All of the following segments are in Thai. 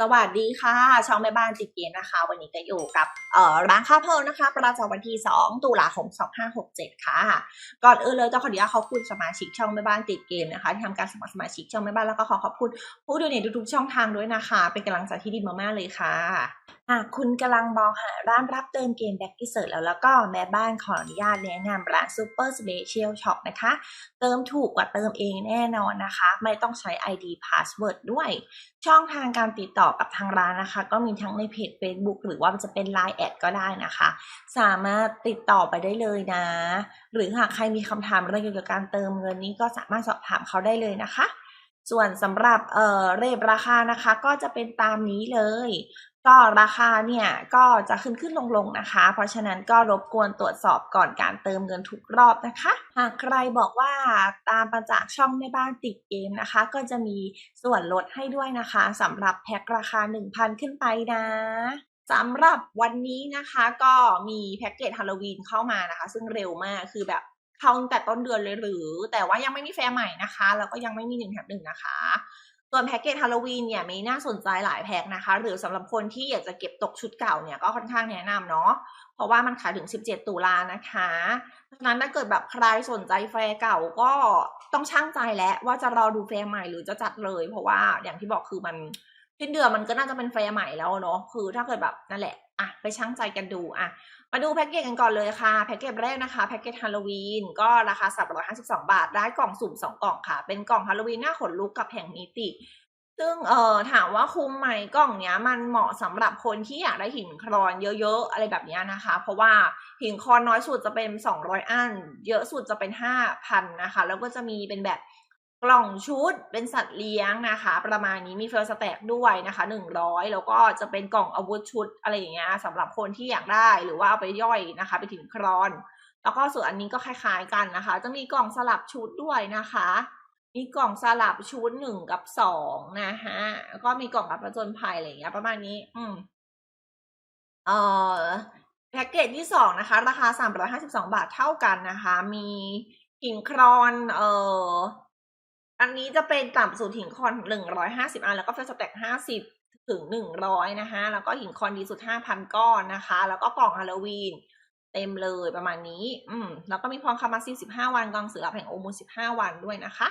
สวัสดีค่ะ ช่องแม่บ้านติดเกมนะคะ วันนี้ก็อยู่กับเอ่อร้านข้าเพลินนะคะประจำวันที่ 2 ตุลาคม 2567 ค่ะ ก่อนอื่นเลยต้องขออนุญาตขอบคุณสมาชิกช่องแม่บ้านติดเกมนะคะที่ทำการสมัครสมาชิกช่องแม่บ้านแล้วก็ขอขอบคุณผู้ดูในทุกๆช่องทางด้วยนะคะ เป็นกำลังใจที่ดีมากๆเลยค่ะหากคุณกำลังมองหาร้านรับเติมเกมแบ็กกิเซิร์แล้วแล้วก็แม่บ้านขออนุญาตแนะนำร้าน Super Special Shop นะคะ เติมถูกกว่าเติมเองแน่นอนนะคะ ไม่ต้องใช้ ID Password ด้วย ช่องทางการติดต่อกับทางร้านนะคะ ก็มีทั้งในเพจ Facebook หรือว่าจะเป็น Line แอดก็ได้นะคะ สามารถติดต่อไปได้เลยนะ หรือหากใครมีคำถามอะไรเกี่ยวกับการเติมเงินนี้ก็สามารถสอบถามเขาได้เลยนะคะส่วนสำหรับเอ่อเรทราคานะคะก็จะเป็นตามนี้เลย ก็ราคาเนี่ยก็จะขึ้นขึ้นลงลงนะคะ เพราะฉะนั้นก็รบกวนตรวจสอบก่อนการเติมเงินทุกรอบนะคะ หากใครบอกว่าตามมาจากช่องแม่บ้านติดเกมนะคะ ก็จะมีส่วนลดให้ด้วยนะคะสำหรับแพ็คราคา 1,000 ขึ้นไปนะสำหรับวันนี้นะคะก็มีแพ็กเกจฮาโลวีนเข้ามานะคะ ซึ่งเร็วมากคือแบบเข้าตั้งแต่ต้นเดือนเลยหรือ แต่ว่ายังไม่มีแฟร์ใหม่นะคะ แล้วก็ยังไม่มีหนึ่งแถมหนึ่งนะคะ ส่วนแพ็กเกจฮาโลวีนเนี่ยมีน่าสนใจหลายแพ็คนะคะ หรือสำหรับคนที่อยากจะเก็บตกชุดเก่าเนี่ยก็ค่อนข้างแนะนำเนาะเพราะว่ามันขายถึง 17 ตุลานะคะเพราะฉะนั้นถ้าเกิดแบบใครสนใจแฟร์เก่าก็ต้องช่างใจแล้วว่าจะรอดูแฟร์ใหม่หรือจะจัดเลย เพราะว่าอย่างที่บอกคือมันสิ้นเดือนมันก็น่าจะเป็นแฟร์ใหม่แล้วเนาะคือถ้าเกิดแบบนั่นแหละอะไปช่างใจกันดูอะ มาดูแพ็กเกจกันก่อนเลยค่ะ แพ็กเกจแรกนะคะแพ็กเกจฮาโลวีนก็ราคา 352 บาท ได้กล่องสุ่ม 2 กล่องค่ะ เป็นกล่องฮาโลวีนหน้าขนลุกกับแผงมิติ ซึ่งเอ่อถามว่าคุ้มไหมกล่องเนี้ยมันเหมาะสำหรับคนที่อยากได้หินคลอนเยอะๆ อะไรแบบเนี้ยนะคะ เพราะว่าหินคลอนน้อยสุดจะเป็น 200 อัน เยอะสุดจะเป็น 5,000 นะคะ แล้วก็จะมีเป็นแบบ กล่องชุดเป็นสัตว์เลี้ยงนะคะ ประมาณนี้มีเฟลสแต็กด้วยนะคะ 100 แล้วก็จะเป็นกล่องอาวุธชุดอะไรอย่างเงี้ยสำหรับคนที่อยากได้หรือว่าเอาไปย่อยนะคะ ไปถึงคลอน แล้วก็ส่วนอันนี้ก็คล้ายๆกันนะคะ จะมีกล่องสลับชุดด้วยนะคะ มีกล่องสลับชุดหนึ่งกับสองนะฮะก็มีกล่องรับประจนภัยอะไรอย่างเงี้ยประมาณนี้ อืมเอ่อแพ็กเกจที่สองนะคะ ราคาสามร้อยห้าสิบสองบาทเท่ากันนะคะ มีหินครอน เอ่อ อันนี้จะเป็นต่ำสุดหินคอนหนึ่งร้อยห้าสิบอัน แล้วก็เฟสแต็กห้าสิบถึงหนึ่งร้อยนะคะแล้วก็หินคอนดีสุดห้าพันก้อนนะคะ แล้วก็กล่องฮาโลวีนเต็มเลยประมาณนี้ อืม แล้วก็มีพรคามาซีสิบห้าวันกองเสือแห่งโอมูสิบห้าวันด้วยนะคะ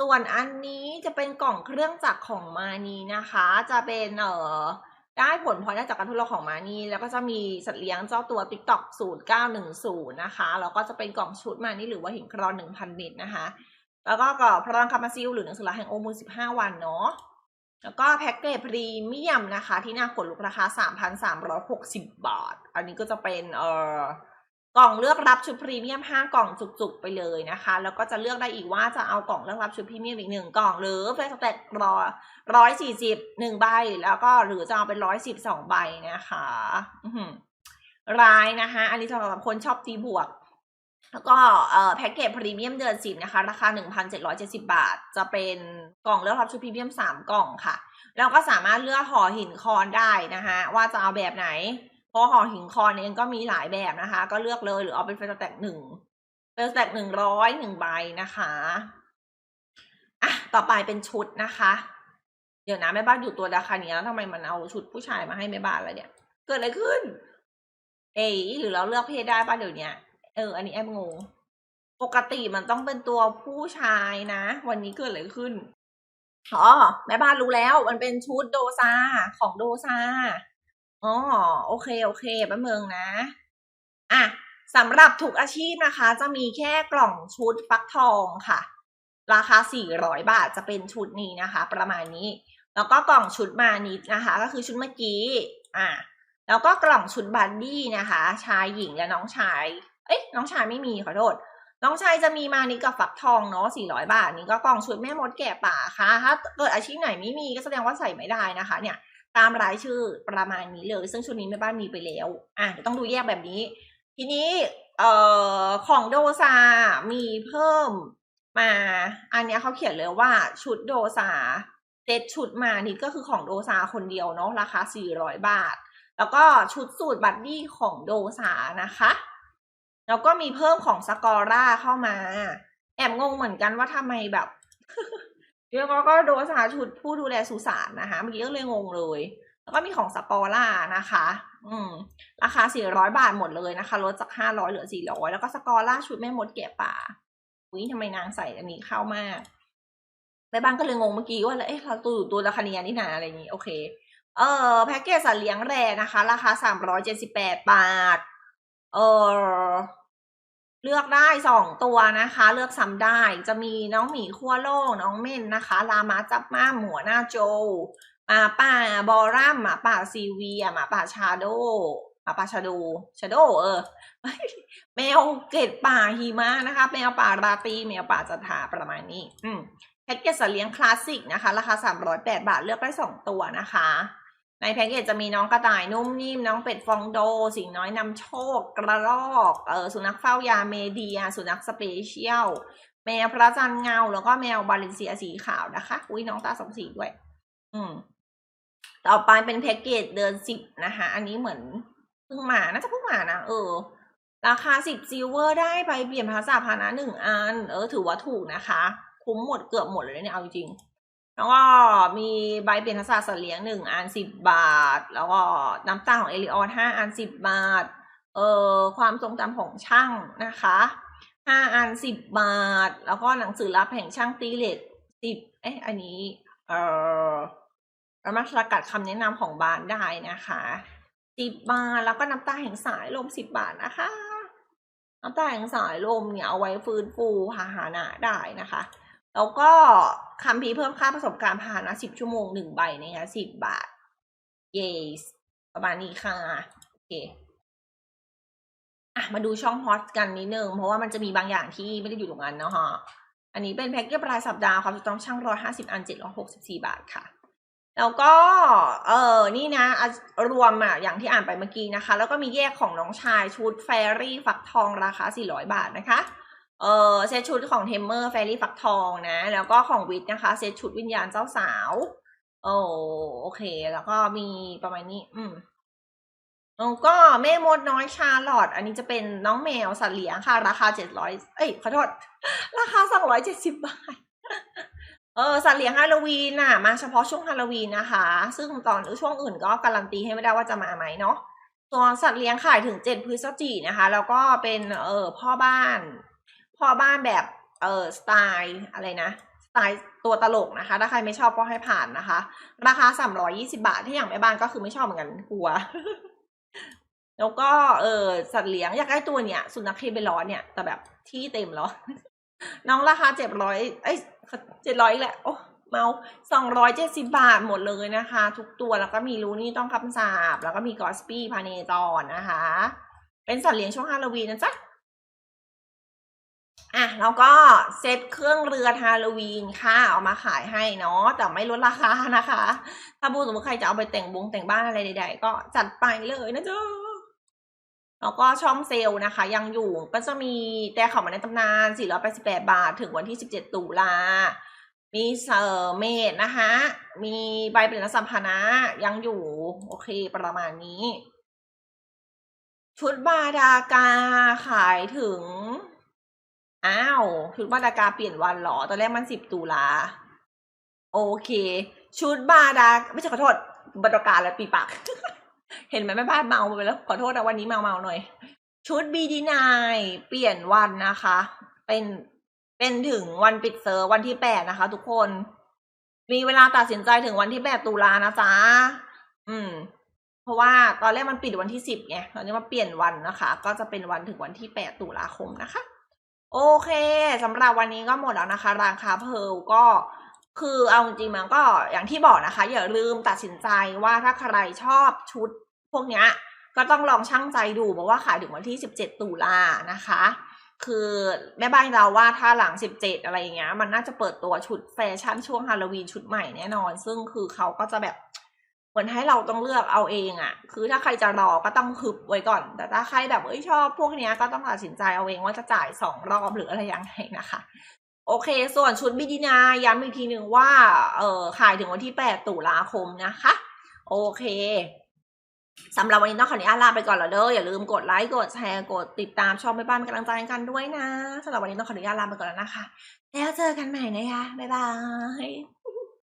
ส่วนอันนี้จะเป็นกล่องเครื่องจักรของมานีนะคะ จะเป็นเอ่อได้ผลพลอยได้จากการทดลองของมานีแล้วก็จะมีสัตว์เลี้ยงเจ้าตัว TikTok 0910 นะคะ แล้วก็จะเป็นกล่องชุดมานี่หรือว่าหินครอน 1,000 เม็ดนะคะ แล้วก็กล่องพลังคามาซิลหรือหนังสือลาแห่งโอมูล15 วันเนาะแล้วก็แพ็กเกจพรีเมียมนะคะ ที่หน้าขนลุกราคา 3,360 บาท อันนี้ก็จะเป็นเอ่อกล่องเลือกรับชุดพรีเมียม 5 กล่องจุกๆไปเลยนะคะ แล้วก็จะเลือกได้อีกว่าจะเอากล่องเลือกรับชุดพรีเมียมอีกหนึ่งกล่องหรือเฟสแต็กรอร้อยสี่สิบหนึ่งใบแล้วก็หรือจะเอาเป็นร้อยสิบสองใบนะคะร้ายนะคะ อันนี้สำหรับคนชอบตีบวก แล้วก็แพ็กเกจพรีเมียมเดือนสิบนะคะ ราคาหนึ่งพันเจ็ดร้อยเจ็ดสิบาท จะเป็นกล่องเลือกรับชุดพรีเมียมสามกล่องค่ะ แล้วก็สามารถเลือกห่อหินคอนได้นะคะว่าจะเอาแบบไหน เพราะห่อหินคอนเองก็มีหลายแบบนะคะ ก็เลือกเลยหรือเอาเป็นเฟสแตกหนึ่งเฟสแตกหนึ่งร้อยหนึ่งใบนะคะอะต่อไปเป็นชุดนะคะ เดี๋ยวนะแม่บ้านอยู่ตัวราคาเนี้ยแล้วทำไมมันเอาชุดผู้ชายมาให้แม่บ้านแล้วเนี่ย เกิดอะไรขึ้น เอ๋หรือเราเลือกเพศได้ป่ะเดี๋ยวนี้ เออ อันนี้แอบงง ปกติมันต้องเป็นตัวผู้ชายนะ วันนี้เกิดอะไรขึ้น อ๋อ แม่บ้านรู้แล้ว มันเป็นชุดโดซาของโดซาอ๋อ โอเค โอเคแป๊บนึงนะ อะสำหรับทุกอาชีพนะคะ จะมีแค่กล่องชุดฟักทองค่ะ ราคา 400 บาทจะเป็นชุดนี้นะคะ ประมาณนี้ แล้วก็กล่องชุดมานิดนะคะ ก็คือชุดเมื่อกี้ อะแล้วก็กล่องชุดบัดดี้นะคะ ชายหญิงและน้องชาย เอ้ยน้องชายไม่มีขอโทษ น้องชายจะมีมานิดกับฝักทองเนาะ400บาท นี่ก็กล่องชุดแม่มดแก่ป่าค่ะ ถ้าเกิดอาชีพไหนไม่มีก็แสดงว่าใส่ไม่ได้นะคะ เนี่ยตามรายชื่อประมาณนี้เลย ซึ่งชุดนี้แม่บ้านมีไปแล้ว อะเดี๋ยวต้องดูแยกแบบนี้ ทีนี้เอ่อของโดซา มีเพิ่มมา อันเนี้ยเขาเขียนเลยว่าชุดโดซาเซตชุดมานี่ก็คือของโดซาคนเดียวเนาะราคา 400 บาท แล้วก็ชุดสูตรบัดดี้ของโดซานะคะ แล้วก็มีเพิ่มของสกอร่าเข้ามา แอบงงเหมือนกันว่าทำไมแบบแล้วก็ก็โดสาชุดผู้ดูแลสุสานนะคะ เมื่อกี้ก็เลยงงเลย แล้วก็มีของสปอร่านะคะ อืม ราคา 400 บาทหมดเลยนะคะ ลดจาก 500 เหลือ 400 แล้วก็สกอร่าชุดแม่มดแกะป่าอุ้ยทำไมนางใส่อันนี้เข้ามากแม่บ้านก็เลยงงเมื่อกี้ว่าเอ๊ะเราตัวตัวราคาเนี้ยนี่นาอะไรอย่างนี้ โอเค เออแพ็กเกจสัตว์เลี้ยงแร่นะคะ ราคา 378 บาท เออเลือกได้สองตัวนะคะ เลือกซ้ำได้จะมีน้องหมีขั้วโลกน้องเม่นนะคะลามาจับม้าหมัวหน้าโจหมาป่าบอรัมหมาป่าซีเวียหมาป่าชาโดหมาป่าชาโดชาโดเออ แมวเกล็ดป่าหิมะนะคะ แมวป่าราตีแมวป่าจันทาประมาณนี้ อืมแพ็กเกจสัตว์เลี้ยงคลาสสิกนะคะ ราคา 308 บาทเลือกได้สองตัวนะคะ ในแพ็กเกจจะมีน้องกระต่ายนุ่มนิ่ม น้องเป็ดฟองโด สิงน้อยนำโชค กระรอกเออสุนัขเฝ้ายาเมเดีย สุนัขสเปเชียล แมวพระจันทร์เงา แล้วก็แมวบาเลนเซียสีขาวนะคะ อุ้ยน้องตาสองสีด้วย อืม ต่อไปเป็นแพ็กเกจเดินสิบนะคะ อันนี้เหมือนเพิ่งมา น่าจะเพิ่งมานะ เออ ราคาสิบซิลเวอร์ได้ไปเปลี่ยนภาษาพานะหนึ่งอัน เออ ถือว่าถูกนะคะ คุ้มหมดเกือบหมดเลยเนี่ยเอาจริง แล้วก็มีใบเปลี่ยนภาษาสัตว์เลี้ยงหนึ่งอันสิบบาท แล้วก็น้ำตาของเอลิออนห้าอันสิบบาท เอ่อความทรงจำของช่างนะคะห้าอันสิบบาท แล้วก็หนังสือรับแห่งช่างตีเหล็กสิบเอ๊ะอันนี้ เอ่อระมัดระกัดคำแนะนำของบ้านได้นะคะสิบบาท แล้วก็น้ำตาแห่งสายลมสิบบาทนะคะน้ำตาแห่งสายลมเนี่ยเอาไว้ฟื้นฟูพาหนะได้นะคะ แล้วก็คำพีร์เพิ่มค่าประสบการณ์พาหนะสิบชั่วโมงหนึ่งใบนะคะสิบบาท yes ประมาณนี้ค่ะโอเคอะมาดูช่องฮอตกันนิดนึง เพราะว่ามันจะมีบางอย่างที่ไม่ได้อยู่ตรงนั้นเนาะฮะอันนี้เป็นแพ็กเกจรายสัปดาห์ความจุต้องช่างร้อยห้าสิบอันเจ็ดร้อยหกสิบสี่บาทค่ะ แล้วก็ เออนี่นะ รวมอะอย่างที่อ่านไปเมื่อกี้นะคะ แล้วก็มีแยกของน้องชายชุดแฟรี่ฟักทองราคาสี่ร้อยบาทนะคะ เออเซตชุดของเทมเมอร์แฟรี่ฟักทองนะ แล้วก็ของวิทนะคะ เซตชุดวิญญาณเจ้าสาว โอ้โอเค แล้วก็มีประมาณนี้ อืมแล้วก็แม่มดน้อยชาลอตอันนี้จะเป็นน้องแมวสัตว์เลี้ยงค่ะ ราคาเจ็ดร้อยเอ้ยขอโทษ ราคาสองร้อยเจ็ดสิบบาทเออสัตว์เลี้ยงฮาโลวีนน่ะ มาเฉพาะช่วงฮาโลวีนนะคะ ซึ่งตอนช่วงอื่นก็การันตีให้ไม่ได้ว่าจะมาไหมเนาะส่วนสัตว์เลี้ยงขายถึงเจ็ดพฤศจินะคะ แล้วก็เป็นเออพ่อบ้าน พ่อบ้านแบบเออสไตล์อะไรนะสไตล์ตัวตลกนะคะ ถ้าใครไม่ชอบก็ให้ผ่านนะคะ ราคาสามร้อยี่สิบาทที่อย่างแม่บ้านก็คือไม่ชอบเหมือนกันกลัว แล้วก็เออสัตว์เลี้ยงอยากได้ตัวเนี้ยสุนัขเคเบลอนเนี่ย แต่แบบที่เต็มแล้วน้องราคาเจ็ดร้อยเอ้ยเจ็ดร้อยแหละโอ้เมาสองร้อยเจ็ดสิบาทหมดเลยนะคะ ทุกตัวแล้วก็มีรูนี่ต้องคำสาบ แล้วก็มีกอสปี้พาเนจอนนะคะ เป็นสัตว์เลี้ยงช่วงฮาโลวีนนะจ๊ะ อะแล้วก็เซตเครื่องเรือฮาโลวีนค่ะเอามาขายให้เนาะแต่ไม่ลดราคานะคะ ถ้าบูสมมติใครจะเอาไปแต่งบงแต่งบ้านอะไรใดๆก็จัดไปเลยนะจ๊ะแล้วก็ช่องเซลล์นะคะ ยังอยู่ก็จะมีแต่เขามาในตำนาน 488 บาท ถึงวันที่ 17 ตุลา มีเซอร์เมดนะคะ มีใบเปลี่ยนสัมภาระยังอยู่ โอเคประมาณนี้ ชุดบาดากาขายถึง อ้าวชุดบาดากาเปลี่ยนวันหรอ ตอนแรกมันสิบตุลา โอเค ชุดบาดา ไม่ใช่ขอโทษบาดากาและปีปาก เห็นไหมแม่บ้านเมาไปแล้ว ขอโทษนะวันนี้เมาเมาหน่อย ชุดบีดีนายเปลี่ยนวันนะคะ เป็นเป็นถึงวันปิดเซอร์วันที่แปดนะคะ ทุกคน มีเวลาตัดสินใจถึงวันที่แปดตุลานะจ๊ะ อืม เพราะว่าตอนแรกมันปิดวันที่สิบไงตอนนี้มาเปลี่ยนวันนะคะ ก็จะเป็นวันถึงวันที่แปดตุลาคมนะคะ โอเคสำหรับวันนี้ก็หมดแล้วนะคะ ราคาเพลก็คือเอาจริงๆมันก็อย่างที่บอกนะคะ อย่าลืมตัดสินใจว่าถ้าใครชอบชุดพวกเนี้ยก็ต้องลองชั่งใจดูเพราะว่าขายถึงวันที่ 17 ตุลานะคะ คือแม่บ้านเราว่าถ้าหลัง 17 อะไรอย่างเงี้ย มันน่าจะเปิดตัวชุดแฟชั่นช่วงฮาโลวีนชุดใหม่แน่นอน ซึ่งคือเขาก็จะแบบ เหมือนให้เราต้องเลือกเอาเองอะคือถ้าใครจะรอก็ต้องฮึบไว้ก่อน แต่ถ้าใครแบบเอ้ยชอบพวกเนี้ยก็ต้องตัดสินใจเอาเองว่าจะจ่ายสองรอบหรืออะไรยังไงนะคะ โอเค ส่วนชุดบิดีนาย้ำอีกทีหนึ่งว่า เออขายถึงวันที่ 8 ตุลาคมนะคะ โอเคสำหรับวันนี้ต้องขออนุญาตลาไปก่อนแล้วเด้ออย่าลืมกดไลค์กดแชร์กดติดตามช่องแม่บ้านกำลังใจกันด้วยนะสำหรับวันนี้ต้องขออนุญาตลาไปก่อนแล้วนะคะ แล้วเจอกันใหม่นะคะบ๊ายบาย